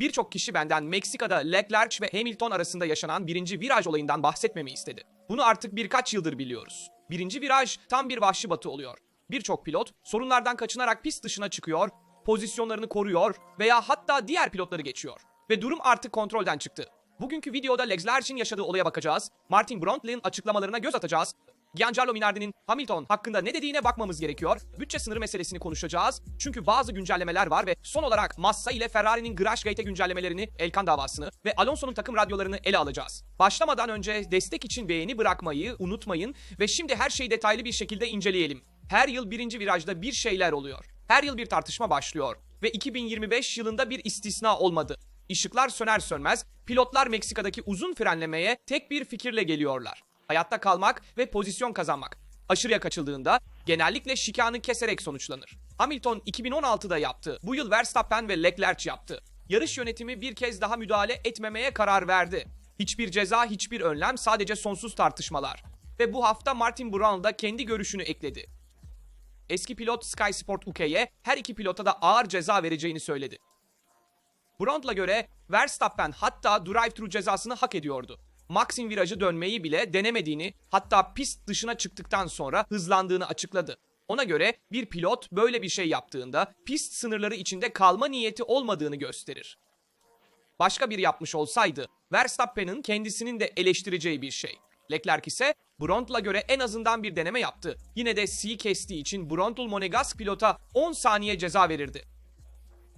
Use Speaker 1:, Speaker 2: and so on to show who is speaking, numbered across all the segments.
Speaker 1: Birçok kişi benden Meksika'da Leclerc ve Hamilton arasında yaşanan birinci viraj olayından bahsetmemi istedi. Bunu artık birkaç yıldır biliyoruz. Birinci viraj tam bir vahşi batı oluyor. Birçok pilot sorunlardan kaçınarak pist dışına çıkıyor, pozisyonlarını koruyor veya hatta diğer pilotları geçiyor. Ve durum artık kontrolden çıktı. Bugünkü videoda Leclerc'in yaşadığı olaya bakacağız, Martin Brundtle'in açıklamalarına göz atacağız, Giancarlo Minardi'nin Hamilton hakkında ne dediğine bakmamız gerekiyor. Bütçe sınırı meselesini konuşacağız. Çünkü bazı güncellemeler var ve son olarak Massa ile Ferrari'nin Crashgate güncellemelerini, Elkan davasını ve Alonso'nun takım radyolarını ele alacağız. Başlamadan önce destek için beğeni bırakmayı unutmayın ve şimdi her şeyi detaylı bir şekilde inceleyelim. Her yıl birinci virajda bir şeyler oluyor. Her yıl bir tartışma başlıyor ve 2025 yılında bir istisna olmadı. Işıklar söner sönmez pilotlar Meksika'daki uzun frenlemeye tek bir fikirle geliyorlar hayatta kalmak ve pozisyon kazanmak. Aşırıya kaçıldığında genellikle şikanı keserek sonuçlanır. Hamilton 2016'da yaptı. Bu yıl Verstappen ve Leclerc yaptı. Yarış yönetimi bir kez daha müdahale etmemeye karar verdi. Hiçbir ceza, hiçbir önlem, sadece sonsuz tartışmalar. Ve bu hafta Martin Brundle da kendi görüşünü ekledi. Eski pilot Sky Sport UK'ye her iki pilota da ağır ceza vereceğini söyledi. Brundtle'a göre Verstappen hatta drive-thru cezasını hak ediyordu. Max'in virajı dönmeyi bile denemediğini, hatta pist dışına çıktıktan sonra hızlandığını açıkladı. Ona göre bir pilot böyle bir şey yaptığında pist sınırları içinde kalma niyeti olmadığını gösterir. Başka biri yapmış olsaydı Verstappen'in kendisinin de eleştireceği bir şey. Leclerc ise Brundtle'a göre en azından bir deneme yaptı. Yine de C kestiği için Brundtle Monegas pilota 10 saniye ceza verirdi.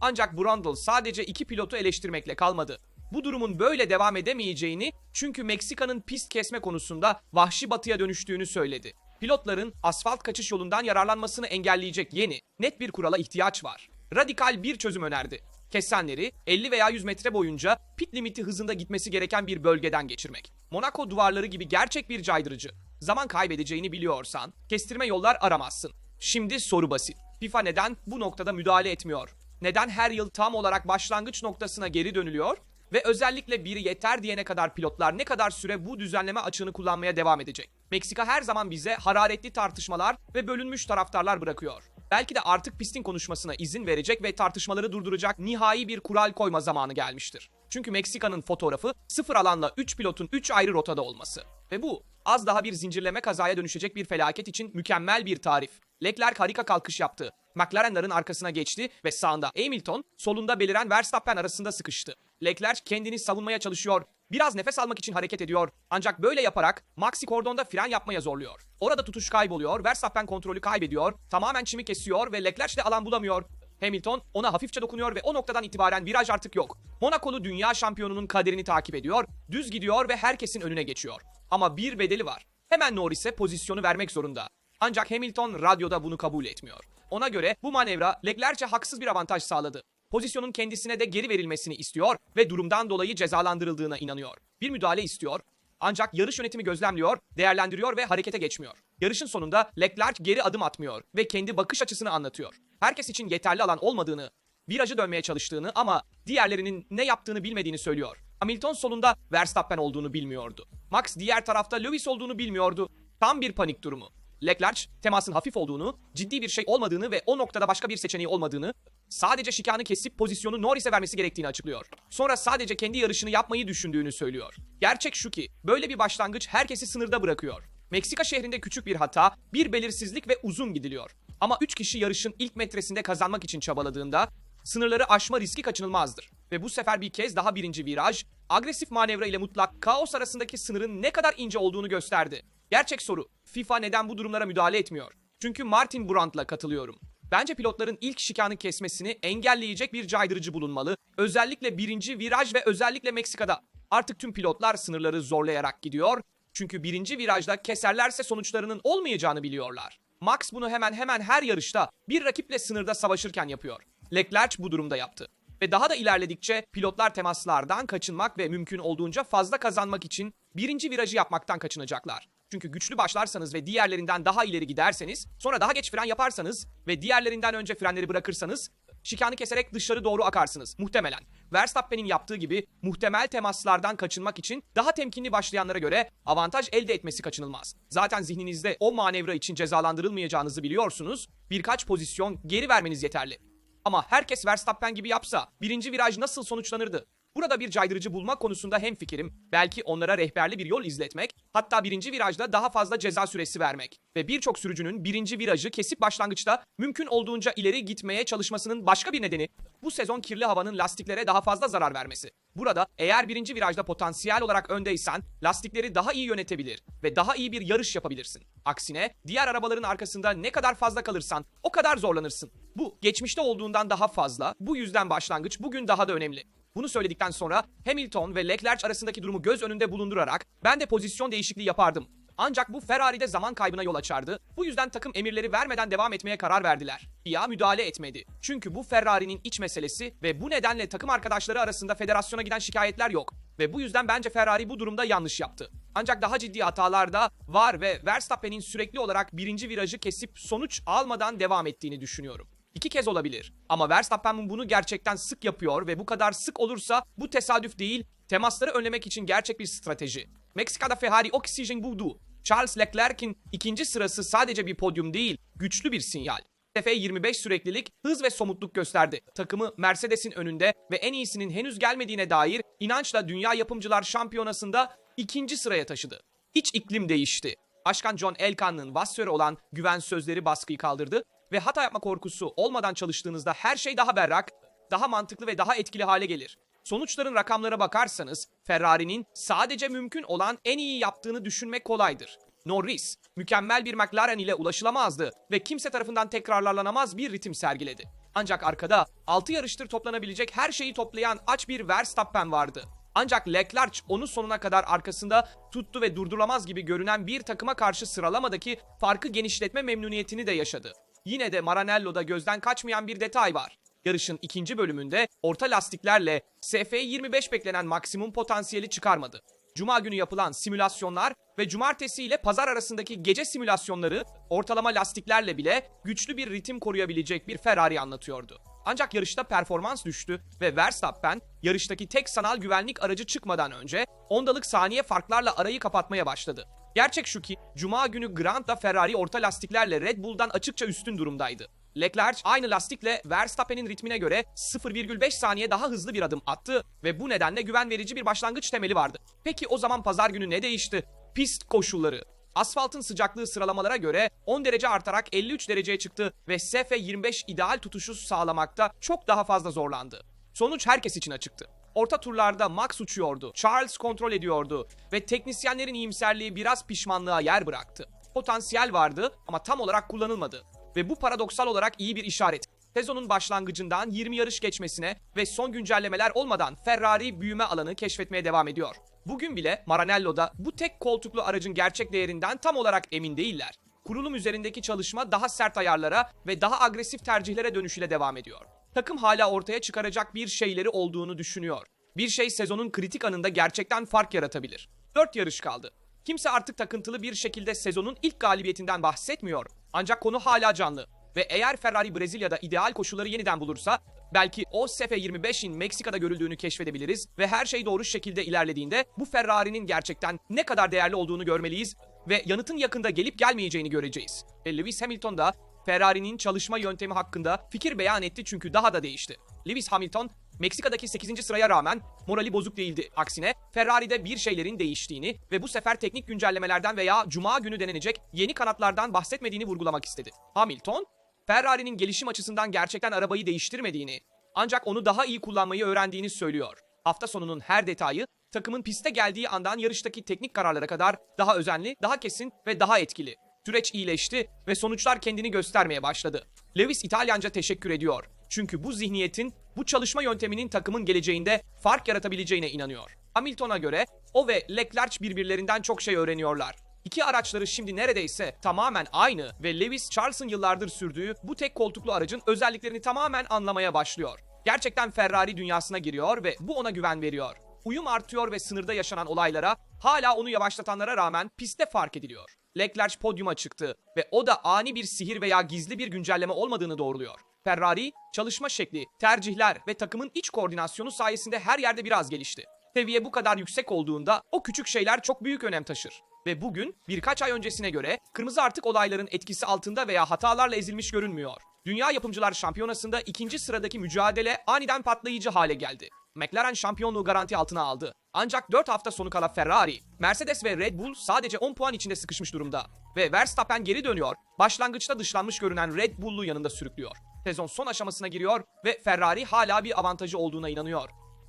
Speaker 1: Ancak Brundle sadece iki pilotu eleştirmekle kalmadı bu durumun böyle devam edemeyeceğini çünkü Meksika'nın pist kesme konusunda vahşi batıya dönüştüğünü söyledi. Pilotların asfalt kaçış yolundan yararlanmasını engelleyecek yeni, net bir kurala ihtiyaç var. Radikal bir çözüm önerdi. Kesenleri 50 veya 100 metre boyunca pit limiti hızında gitmesi gereken bir bölgeden geçirmek. Monaco duvarları gibi gerçek bir caydırıcı. Zaman kaybedeceğini biliyorsan kestirme yollar aramazsın. Şimdi soru basit. FIFA neden bu noktada müdahale etmiyor? Neden her yıl tam olarak başlangıç noktasına geri dönülüyor ve özellikle biri yeter diyene kadar pilotlar ne kadar süre bu düzenleme açığını kullanmaya devam edecek. Meksika her zaman bize hararetli tartışmalar ve bölünmüş taraftarlar bırakıyor. Belki de artık pistin konuşmasına izin verecek ve tartışmaları durduracak nihai bir kural koyma zamanı gelmiştir. Çünkü Meksika'nın fotoğrafı sıfır alanla 3 pilotun 3 ayrı rotada olması. Ve bu az daha bir zincirleme kazaya dönüşecek bir felaket için mükemmel bir tarif. Leclerc harika kalkış yaptı. McLaren'ların arkasına geçti ve sağında Hamilton solunda beliren Verstappen arasında sıkıştı. Leclerc kendini savunmaya çalışıyor. Biraz nefes almak için hareket ediyor. Ancak böyle yaparak Maxi kordonda fren yapmaya zorluyor. Orada tutuş kayboluyor. Verstappen kontrolü kaybediyor. Tamamen çimi kesiyor ve Leclerc de alan bulamıyor. Hamilton ona hafifçe dokunuyor ve o noktadan itibaren viraj artık yok. Monakolu dünya şampiyonunun kaderini takip ediyor, düz gidiyor ve herkesin önüne geçiyor. Ama bir bedeli var. Hemen Norris'e pozisyonu vermek zorunda. Ancak Hamilton radyoda bunu kabul etmiyor. Ona göre bu manevra Leclerc'e haksız bir avantaj sağladı. Pozisyonun kendisine de geri verilmesini istiyor ve durumdan dolayı cezalandırıldığına inanıyor. Bir müdahale istiyor ancak yarış yönetimi gözlemliyor, değerlendiriyor ve harekete geçmiyor. Yarışın sonunda Leclerc geri adım atmıyor ve kendi bakış açısını anlatıyor. Herkes için yeterli alan olmadığını, virajı dönmeye çalıştığını ama diğerlerinin ne yaptığını bilmediğini söylüyor. Hamilton solunda Verstappen olduğunu bilmiyordu. Max diğer tarafta Lewis olduğunu bilmiyordu. Tam bir panik durumu. Leclerc temasın hafif olduğunu, ciddi bir şey olmadığını ve o noktada başka bir seçeneği olmadığını, sadece şikanı kesip pozisyonu Norris'e vermesi gerektiğini açıklıyor. Sonra sadece kendi yarışını yapmayı düşündüğünü söylüyor. Gerçek şu ki böyle bir başlangıç herkesi sınırda bırakıyor. Meksika şehrinde küçük bir hata, bir belirsizlik ve uzun gidiliyor. Ama 3 kişi yarışın ilk metresinde kazanmak için çabaladığında sınırları aşma riski kaçınılmazdır. Ve bu sefer bir kez daha birinci viraj, agresif manevra ile mutlak kaos arasındaki sınırın ne kadar ince olduğunu gösterdi. Gerçek soru, FIFA neden bu durumlara müdahale etmiyor? Çünkü Martin Brundt'la katılıyorum. Bence pilotların ilk şikanı kesmesini engelleyecek bir caydırıcı bulunmalı. Özellikle birinci viraj ve özellikle Meksika'da. Artık tüm pilotlar sınırları zorlayarak gidiyor. Çünkü birinci virajda keserlerse sonuçlarının olmayacağını biliyorlar. Max bunu hemen hemen her yarışta bir rakiple sınırda savaşırken yapıyor. Leclerc bu durumda yaptı. Ve daha da ilerledikçe pilotlar temaslardan kaçınmak ve mümkün olduğunca fazla kazanmak için birinci virajı yapmaktan kaçınacaklar. Çünkü güçlü başlarsanız ve diğerlerinden daha ileri giderseniz, sonra daha geç fren yaparsanız ve diğerlerinden önce frenleri bırakırsanız şikanı keserek dışarı doğru akarsınız muhtemelen. Verstappen'in yaptığı gibi muhtemel temaslardan kaçınmak için daha temkinli başlayanlara göre avantaj elde etmesi kaçınılmaz. Zaten zihninizde o manevra için cezalandırılmayacağınızı biliyorsunuz. Birkaç pozisyon geri vermeniz yeterli. Ama herkes Verstappen gibi yapsa birinci viraj nasıl sonuçlanırdı? Burada bir caydırıcı bulma konusunda hemfikirim. Belki onlara rehberli bir yol izletmek, hatta birinci virajda daha fazla ceza süresi vermek. Ve birçok sürücünün birinci virajı kesip başlangıçta mümkün olduğunca ileri gitmeye çalışmasının başka bir nedeni bu sezon kirli havanın lastiklere daha fazla zarar vermesi. Burada eğer birinci virajda potansiyel olarak öndeysen lastikleri daha iyi yönetebilir ve daha iyi bir yarış yapabilirsin. Aksine diğer arabaların arkasında ne kadar fazla kalırsan o kadar zorlanırsın. Bu geçmişte olduğundan daha fazla, bu yüzden başlangıç bugün daha da önemli. Bunu söyledikten sonra Hamilton ve Leclerc arasındaki durumu göz önünde bulundurarak ben de pozisyon değişikliği yapardım. Ancak bu Ferrari'de zaman kaybına yol açardı. Bu yüzden takım emirleri vermeden devam etmeye karar verdiler. FIA müdahale etmedi. Çünkü bu Ferrari'nin iç meselesi ve bu nedenle takım arkadaşları arasında federasyona giden şikayetler yok. Ve bu yüzden bence Ferrari bu durumda yanlış yaptı. Ancak daha ciddi hatalar da var ve Verstappen'in sürekli olarak birinci virajı kesip sonuç almadan devam ettiğini düşünüyorum. İki kez olabilir. Ama Verstappen bunu gerçekten sık yapıyor ve bu kadar sık olursa bu tesadüf değil, temasları önlemek için gerçek bir strateji. Meksika'da Ferrari oksijen buldu. Charles Leclerc'in ikinci sırası sadece bir podyum değil, güçlü bir sinyal. F25 süreklilik, hız ve somutluk gösterdi. Takımı Mercedes'in önünde ve en iyisinin henüz gelmediğine dair inançla Dünya Yapımcılar Şampiyonası'nda ikinci sıraya taşıdı. İç iklim değişti. Başkan John Elkan'ın Vassör'e olan güven sözleri baskıyı kaldırdı ve hata yapma korkusu olmadan çalıştığınızda her şey daha berrak, daha mantıklı ve daha etkili hale gelir. Sonuçların rakamlara bakarsanız Ferrari'nin sadece mümkün olan en iyi yaptığını düşünmek kolaydır. Norris, mükemmel bir McLaren ile ulaşılamazdı ve kimse tarafından tekrarlanamaz bir ritim sergiledi. Ancak arkada 6 yarıştır toplanabilecek her şeyi toplayan aç bir Verstappen vardı. Ancak Leclerc onu sonuna kadar arkasında tuttu ve durdurulamaz gibi görünen bir takıma karşı sıralamadaki farkı genişletme memnuniyetini de yaşadı. Yine de Maranello'da gözden kaçmayan bir detay var. Yarışın ikinci bölümünde orta lastiklerle SF25 beklenen maksimum potansiyeli çıkarmadı. Cuma günü yapılan simülasyonlar ve cumartesi ile pazar arasındaki gece simülasyonları ortalama lastiklerle bile güçlü bir ritim koruyabilecek bir Ferrari anlatıyordu. Ancak yarışta performans düştü ve Verstappen yarıştaki tek sanal güvenlik aracı çıkmadan önce ondalık saniye farklarla arayı kapatmaya başladı. Gerçek şu ki Cuma günü Grant'ta Ferrari orta lastiklerle Red Bull'dan açıkça üstün durumdaydı. Leclerc aynı lastikle Verstappen'in ritmine göre 0,5 saniye daha hızlı bir adım attı ve bu nedenle güven verici bir başlangıç temeli vardı. Peki o zaman pazar günü ne değişti? Pist koşulları. Asfaltın sıcaklığı sıralamalara göre 10 derece artarak 53 dereceye çıktı ve SF25 ideal tutuşu sağlamakta çok daha fazla zorlandı. Sonuç herkes için açıktı. Orta turlarda Max uçuyordu, Charles kontrol ediyordu ve teknisyenlerin iyimserliği biraz pişmanlığa yer bıraktı. Potansiyel vardı ama tam olarak kullanılmadı ve bu paradoksal olarak iyi bir işaret. Sezonun başlangıcından 20 yarış geçmesine ve son güncellemeler olmadan Ferrari büyüme alanı keşfetmeye devam ediyor. Bugün bile Maranello'da bu tek koltuklu aracın gerçek değerinden tam olarak emin değiller. Kurulum üzerindeki çalışma daha sert ayarlara ve daha agresif tercihlere dönüşüyle devam ediyor. Takım hala ortaya çıkaracak bir şeyleri olduğunu düşünüyor. Bir şey sezonun kritik anında gerçekten fark yaratabilir. 4 yarış kaldı. Kimse artık takıntılı bir şekilde sezonun ilk galibiyetinden bahsetmiyor. Ancak konu hala canlı. Ve eğer Ferrari Brezilya'da ideal koşulları yeniden bulursa belki o SF25'in Meksika'da görüldüğünü keşfedebiliriz ve her şey doğru şekilde ilerlediğinde bu Ferrari'nin gerçekten ne kadar değerli olduğunu görmeliyiz ve yanıtın yakında gelip gelmeyeceğini göreceğiz. Ve Lewis Hamilton da Ferrari'nin çalışma yöntemi hakkında fikir beyan etti çünkü daha da değişti. Lewis Hamilton Meksika'daki 8. sıraya rağmen morali bozuk değildi. Aksine Ferrari'de bir şeylerin değiştiğini ve bu sefer teknik güncellemelerden veya cuma günü denenecek yeni kanatlardan bahsetmediğini vurgulamak istedi. Hamilton, Ferrari'nin gelişim açısından gerçekten arabayı değiştirmediğini, ancak onu daha iyi kullanmayı öğrendiğini söylüyor. Hafta sonunun her detayı takımın piste geldiği andan yarıştaki teknik kararlara kadar daha özenli, daha kesin ve daha etkili. Süreç iyileşti ve sonuçlar kendini göstermeye başladı. Lewis İtalyanca teşekkür ediyor. Çünkü bu zihniyetin, bu çalışma yönteminin takımın geleceğinde fark yaratabileceğine inanıyor. Hamilton'a göre o ve Leclerc birbirlerinden çok şey öğreniyorlar. İki araçları şimdi neredeyse tamamen aynı ve Lewis Charles'ın yıllardır sürdüğü bu tek koltuklu aracın özelliklerini tamamen anlamaya başlıyor. Gerçekten Ferrari dünyasına giriyor ve bu ona güven veriyor. Uyum artıyor ve sınırda yaşanan olaylara hala onu yavaşlatanlara rağmen pistte fark ediliyor. Leclerc podyuma çıktı ve o da ani bir sihir veya gizli bir güncelleme olmadığını doğruluyor. Ferrari, çalışma şekli, tercihler ve takımın iç koordinasyonu sayesinde her yerde biraz gelişti. Seviye bu kadar yüksek olduğunda o küçük şeyler çok büyük önem taşır. Ve bugün birkaç ay öncesine göre kırmızı artık olayların etkisi altında veya hatalarla ezilmiş görünmüyor. Dünya Yapımcılar Şampiyonası'nda ikinci sıradaki mücadele aniden patlayıcı hale geldi. McLaren şampiyonluğu garanti altına aldı. Ancak 4 hafta sonu kala Ferrari, Mercedes ve Red Bull sadece 10 puan içinde sıkışmış durumda. Ve Verstappen geri dönüyor, başlangıçta dışlanmış görünen Red Bull'u yanında sürüklüyor. Sezon son aşamasına giriyor ve Ferrari hala bir avantajı olduğuna inanıyor.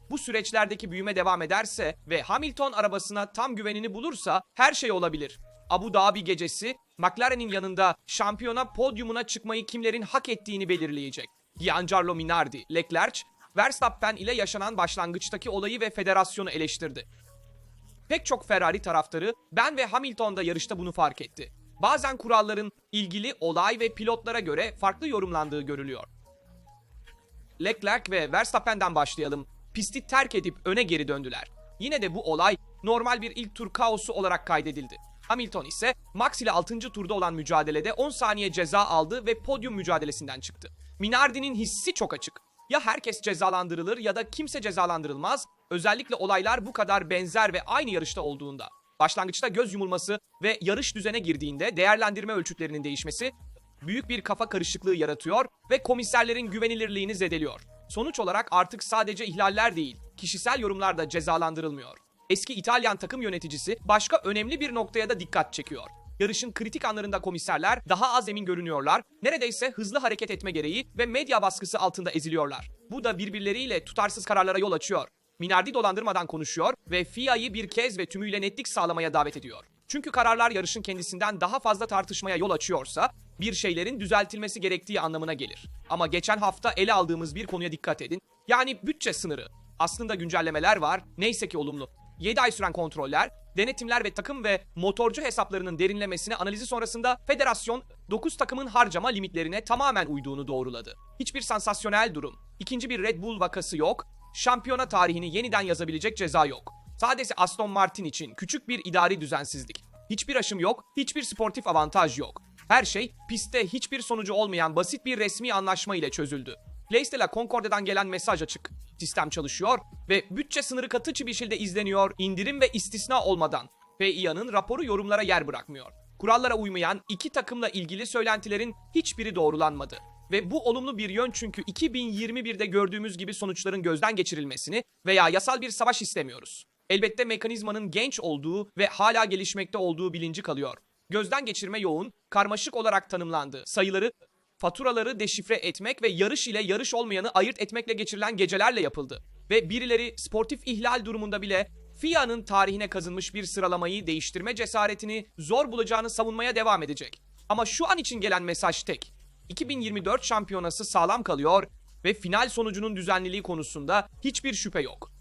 Speaker 1: Bu süreçlerdeki büyüme devam ederse ve Hamilton arabasına tam güvenini bulursa her şey olabilir. Abu Dhabi gecesi McLaren'in yanında şampiyona podyumuna çıkmayı kimlerin hak ettiğini belirleyecek. Giancarlo Minardi, Leclerc, Verstappen ile yaşanan başlangıçtaki olayı ve federasyonu eleştirdi. Pek çok Ferrari taraftarı ben ve Hamilton da yarışta bunu fark etti. Bazen kuralların ilgili olay ve pilotlara göre farklı yorumlandığı görülüyor. Leclerc ve Verstappen'den başlayalım. Pisti terk edip öne geri döndüler. Yine de bu olay normal bir ilk tur kaosu olarak kaydedildi. Hamilton ise Max ile 6. turda olan mücadelede 10 saniye ceza aldı ve podyum mücadelesinden çıktı. Minardi'nin hissi çok açık. Ya herkes cezalandırılır ya da kimse cezalandırılmaz. Özellikle olaylar bu kadar benzer ve aynı yarışta olduğunda. Başlangıçta göz yumulması ve yarış düzene girdiğinde değerlendirme ölçütlerinin değişmesi büyük bir kafa karışıklığı yaratıyor ve komiserlerin güvenilirliğini zedeliyor. Sonuç olarak artık sadece ihlaller değil, kişisel yorumlar da cezalandırılmıyor. Eski İtalyan takım yöneticisi başka önemli bir noktaya da dikkat çekiyor. Yarışın kritik anlarında komiserler daha az emin görünüyorlar, neredeyse hızlı hareket etme gereği ve medya baskısı altında eziliyorlar. Bu da birbirleriyle tutarsız kararlara yol açıyor. Minardi dolandırmadan konuşuyor ve FIA'yı bir kez ve tümüyle netlik sağlamaya davet ediyor. Çünkü kararlar yarışın kendisinden daha fazla tartışmaya yol açıyorsa bir şeylerin düzeltilmesi gerektiği anlamına gelir. Ama geçen hafta ele aldığımız bir konuya dikkat edin. Yani bütçe sınırı. Aslında güncellemeler var. Neyse ki olumlu. 7 ay süren kontroller, denetimler ve takım ve motorcu hesaplarının derinlemesine analizi sonrasında federasyon 9 takımın harcama limitlerine tamamen uyduğunu doğruladı. Hiçbir sansasyonel durum, ikinci bir Red Bull vakası yok, şampiyona tarihini yeniden yazabilecek ceza yok. Sadece Aston Martin için küçük bir idari düzensizlik. Hiçbir aşım yok, hiçbir sportif avantaj yok. Her şey pistte hiçbir sonucu olmayan basit bir resmi anlaşma ile çözüldü. Place de Concorde'dan gelen mesaj açık. Sistem çalışıyor ve bütçe sınırı katı bir şekilde izleniyor, indirim ve istisna olmadan. FIA'nın raporu yorumlara yer bırakmıyor. Kurallara uymayan iki takımla ilgili söylentilerin hiçbiri doğrulanmadı. Ve bu olumlu bir yön çünkü 2021'de gördüğümüz gibi sonuçların gözden geçirilmesini veya yasal bir savaş istemiyoruz. Elbette mekanizmanın genç olduğu ve hala gelişmekte olduğu bilinci kalıyor. Gözden geçirme yoğun, karmaşık olarak tanımlandı. Sayıları, faturaları deşifre etmek ve yarış ile yarış olmayanı ayırt etmekle geçirilen gecelerle yapıldı. Ve birileri sportif ihlal durumunda bile FIA'nın tarihine kazınmış bir sıralamayı değiştirme cesaretini zor bulacağını savunmaya devam edecek. Ama şu an için gelen mesaj tek. 2024 şampiyonası sağlam kalıyor ve final sonucunun düzenliliği konusunda hiçbir şüphe yok.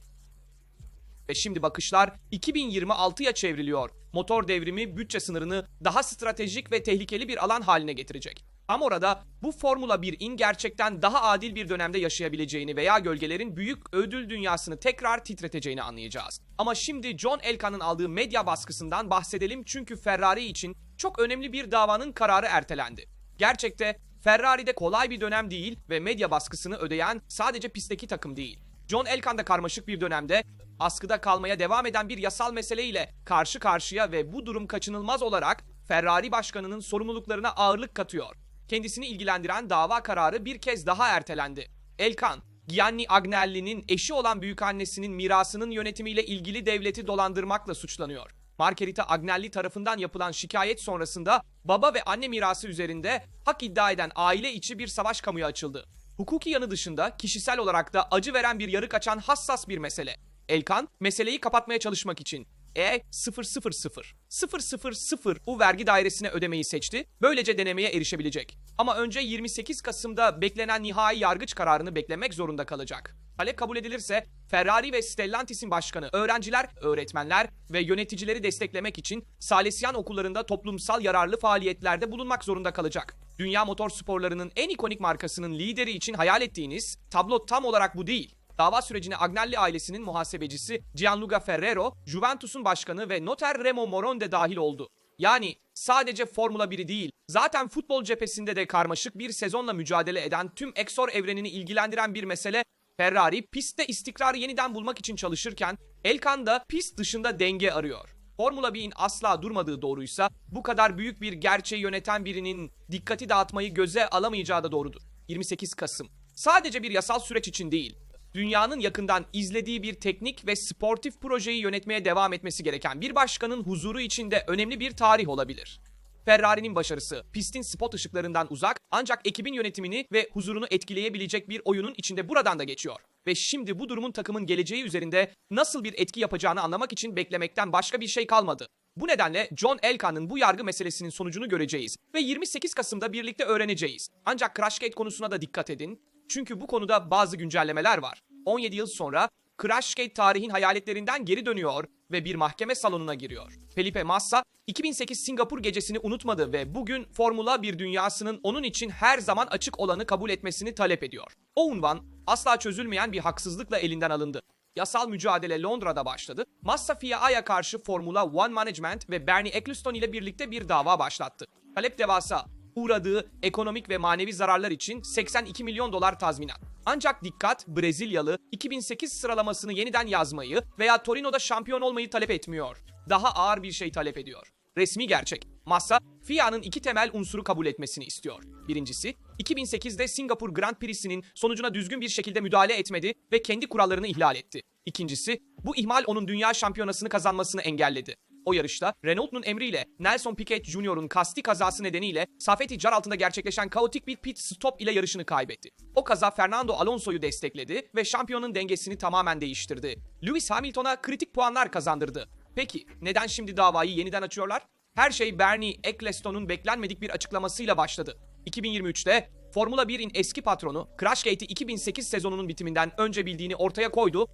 Speaker 1: Ve şimdi bakışlar 2026'ya çevriliyor. Motor devrimi bütçe sınırını daha stratejik ve tehlikeli bir alan haline getirecek. Ama orada bu Formula 1'in gerçekten daha adil bir dönemde yaşayabileceğini veya gölgelerin büyük ödül dünyasını tekrar titreteceğini anlayacağız. Ama şimdi John Elkan'ın aldığı medya baskısından bahsedelim çünkü Ferrari için çok önemli bir davanın kararı ertelendi. Gerçekte Ferrari'de kolay bir dönem değil ve medya baskısını ödeyen sadece pistteki takım değil. John Elkan da karmaşık bir dönemde askıda kalmaya devam eden bir yasal meseleyle karşı karşıya ve bu durum kaçınılmaz olarak Ferrari başkanının sorumluluklarına ağırlık katıyor. Kendisini ilgilendiren dava kararı bir kez daha ertelendi. Elkan, Gianni Agnelli'nin eşi olan büyükannesinin mirasının yönetimiyle ilgili devleti dolandırmakla suçlanıyor. Margherita Agnelli tarafından yapılan şikayet sonrasında baba ve anne mirası üzerinde hak iddia eden aile içi bir savaş kamuya açıldı. Hukuki yanı dışında kişisel olarak da acı veren bir yarık açan hassas bir mesele. Elkan meseleyi kapatmaya çalışmak için E000 000 U vergi dairesine ödemeyi seçti. Böylece denemeye erişebilecek. Ama önce 28 Kasım'da beklenen nihai yargıç kararını beklemek zorunda kalacak. Talep kabul edilirse Ferrari ve Stellantis'in başkanı, öğrenciler, öğretmenler ve yöneticileri desteklemek için Salesian okullarında toplumsal yararlı faaliyetlerde bulunmak zorunda kalacak. Dünya motor sporlarının en ikonik markasının lideri için hayal ettiğiniz tablo tam olarak bu değil. Dava sürecine Agnelli ailesinin muhasebecisi Gianluca Ferrero, Juventus'un başkanı ve noter Remo Moron de dahil oldu. Yani sadece Formula 1'i değil, zaten futbol cephesinde de karmaşık bir sezonla mücadele eden tüm Exor evrenini ilgilendiren bir mesele Ferrari pistte istikrarı yeniden bulmak için çalışırken Elkan da pist dışında denge arıyor. Formula 1'in asla durmadığı doğruysa bu kadar büyük bir gerçeği yöneten birinin dikkati dağıtmayı göze alamayacağı da doğrudur. 28 Kasım. Sadece bir yasal süreç için değil, dünyanın yakından izlediği bir teknik ve sportif projeyi yönetmeye devam etmesi gereken bir başkanın huzuru içinde önemli bir tarih olabilir. Ferrari'nin başarısı, pistin spot ışıklarından uzak ancak ekibin yönetimini ve huzurunu etkileyebilecek bir oyunun içinde buradan da geçiyor. Ve şimdi bu durumun takımın geleceği üzerinde nasıl bir etki yapacağını anlamak için beklemekten başka bir şey kalmadı. Bu nedenle John Elkan'ın bu yargı meselesinin sonucunu göreceğiz ve 28 Kasım'da birlikte öğreneceğiz. Ancak Crashgate konusuna da dikkat edin. Çünkü bu konuda bazı güncellemeler var. 17 yıl sonra Crashgate tarihin hayaletlerinden geri dönüyor ve bir mahkeme salonuna giriyor. Felipe Massa 2008 Singapur gecesini unutmadı ve bugün Formula 1 dünyasının onun için her zaman açık olanı kabul etmesini talep ediyor. O unvan asla çözülmeyen bir haksızlıkla elinden alındı. Yasal mücadele Londra'da başladı. Massa FIA'ya karşı Formula One Management ve Bernie Ecclestone ile birlikte bir dava başlattı. Talep devasa. Uğradığı ekonomik ve manevi zararlar için 82 milyon dolar tazminat. Ancak dikkat Brezilyalı 2008 sıralamasını yeniden yazmayı veya Torino'da şampiyon olmayı talep etmiyor. Daha ağır bir şey talep ediyor. Resmi gerçek. Massa, FIA'nın iki temel unsuru kabul etmesini istiyor. Birincisi, 2008'de Singapur Grand Prix'sinin sonucuna düzgün bir şekilde müdahale etmedi ve kendi kurallarını ihlal etti. İkincisi, bu ihmal onun dünya şampiyonasını kazanmasını engelledi. O yarışta Renault'un emriyle Nelson Piquet Jr.'un kasti kazası nedeniyle Safety car altında gerçekleşen kaotik bir pit stop ile yarışını kaybetti. O kaza Fernando Alonso'yu destekledi ve şampiyonun dengesini tamamen değiştirdi. Lewis Hamilton'a kritik puanlar kazandırdı. Peki neden şimdi davayı yeniden açıyorlar? Her şey Bernie Ecclestone'un beklenmedik bir açıklamasıyla başladı. 2023'te Formula 1'in eski patronu Crashgate'i 2008 sezonunun bitiminden önce bildiğini ortaya koydu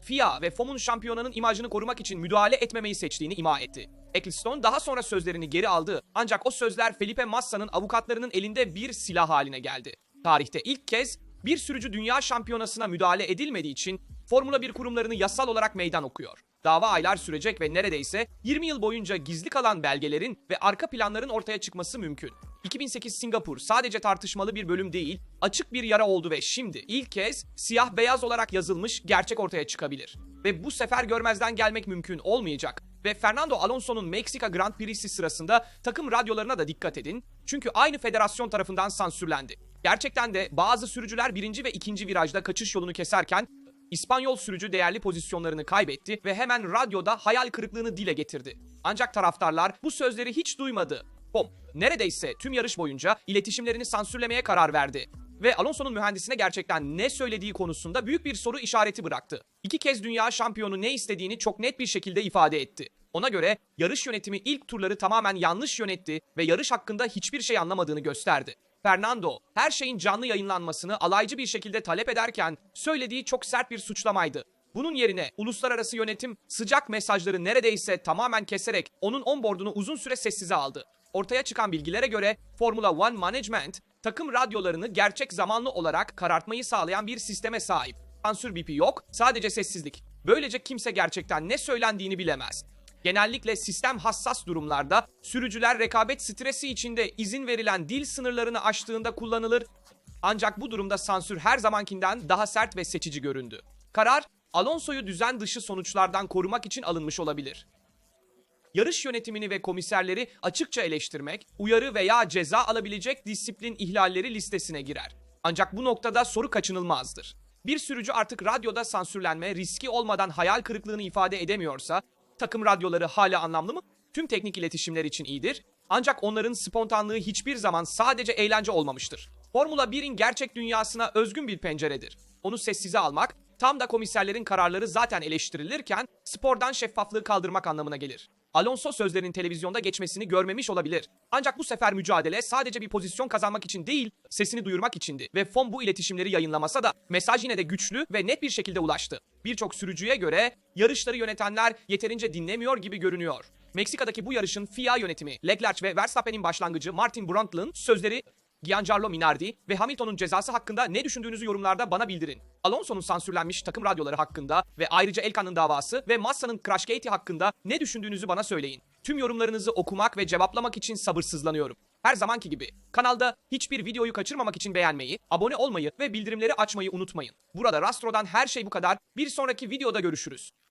Speaker 1: FIA ve FOM'un şampiyonanın imajını korumak için müdahale etmemeyi seçtiğini ima etti. Ecclestone daha sonra sözlerini geri aldı ancak o sözler Felipe Massa'nın avukatlarının elinde bir silah haline geldi. Tarihte ilk kez bir sürücü dünya şampiyonasına müdahale edilmediği için Formula 1 kurumlarını yasal olarak meydan okuyor. Dava aylar sürecek ve neredeyse 20 yıl boyunca gizli kalan belgelerin ve arka planların ortaya çıkması mümkün. 2008 Singapur sadece tartışmalı bir bölüm değil, açık bir yara oldu ve şimdi ilk kez siyah beyaz olarak yazılmış gerçek ortaya çıkabilir. Ve bu sefer görmezden gelmek mümkün olmayacak. Ve Fernando Alonso'nun Meksika Grand Prix'si sırasında takım radyolarına da dikkat edin. Çünkü aynı federasyon tarafından sansürlendi. Gerçekten de bazı sürücüler birinci ve ikinci virajda kaçış yolunu keserken İspanyol sürücü değerli pozisyonlarını kaybetti ve hemen radyoda hayal kırıklığını dile getirdi. Ancak taraftarlar bu sözleri hiç duymadı. Bom, neredeyse tüm yarış boyunca iletişimlerini sansürlemeye karar verdi. Ve Alonso'nun mühendisine gerçekten ne söylediği konusunda büyük bir soru işareti bıraktı. İki kez dünya şampiyonu ne istediğini çok net bir şekilde ifade etti. Ona göre yarış yönetimi ilk turları tamamen yanlış yönetti ve yarış hakkında hiçbir şey anlamadığını gösterdi. Fernando, her şeyin canlı yayınlanmasını alaycı bir şekilde talep ederken söylediği çok sert bir suçlamaydı. Bunun yerine uluslararası yönetim sıcak mesajları neredeyse tamamen keserek onun onboardunu uzun süre sessize aldı. Ortaya çıkan bilgilere göre Formula One Management takım radyolarını gerçek zamanlı olarak karartmayı sağlayan bir sisteme sahip. Sansür bipi yok, sadece sessizlik. Böylece kimse gerçekten ne söylendiğini bilemez. Genellikle sistem hassas durumlarda sürücüler rekabet stresi içinde izin verilen dil sınırlarını aştığında kullanılır. Ancak bu durumda sansür her zamankinden daha sert ve seçici göründü. Karar Alonso'yu düzen dışı sonuçlardan korumak için alınmış olabilir. Yarış yönetimini ve komiserleri açıkça eleştirmek, uyarı veya ceza alabilecek disiplin ihlalleri listesine girer. Ancak bu noktada soru kaçınılmazdır. Bir sürücü artık radyoda sansürlenme riski olmadan hayal kırıklığını ifade edemiyorsa, takım radyoları hala anlamlı mı? Tüm teknik iletişimler için iyidir. Ancak onların spontanlığı hiçbir zaman sadece eğlence olmamıştır. Formula 1'in gerçek dünyasına özgün bir penceredir. Onu sessize almak, tam da komiserlerin kararları zaten eleştirilirken spordan şeffaflığı kaldırmak anlamına gelir. Alonso sözlerinin televizyonda geçmesini görmemiş olabilir. Ancak bu sefer mücadele sadece bir pozisyon kazanmak için değil, sesini duyurmak içindi. Ve FOM bu iletişimleri yayınlamasa da mesaj yine de güçlü ve net bir şekilde ulaştı. Birçok sürücüye göre yarışları yönetenler yeterince dinlemiyor gibi görünüyor. Meksika'daki bu yarışın FIA yönetimi, Leclerc ve Verstappen'in başlangıcı Martin Brundtle'ın sözleri Giancarlo Minardi ve Hamilton'un cezası hakkında ne düşündüğünüzü yorumlarda bana bildirin. Alonso'nun sansürlenmiş takım radyoları hakkında ve ayrıca Elkan'ın davası ve Massa'nın Crashgate hakkında ne düşündüğünüzü bana söyleyin. Tüm yorumlarınızı okumak ve cevaplamak için sabırsızlanıyorum. Her zamanki gibi kanalda hiçbir videoyu kaçırmamak için beğenmeyi, abone olmayı ve bildirimleri açmayı unutmayın. Burada Rastro'dan her şey bu kadar. Bir sonraki videoda görüşürüz.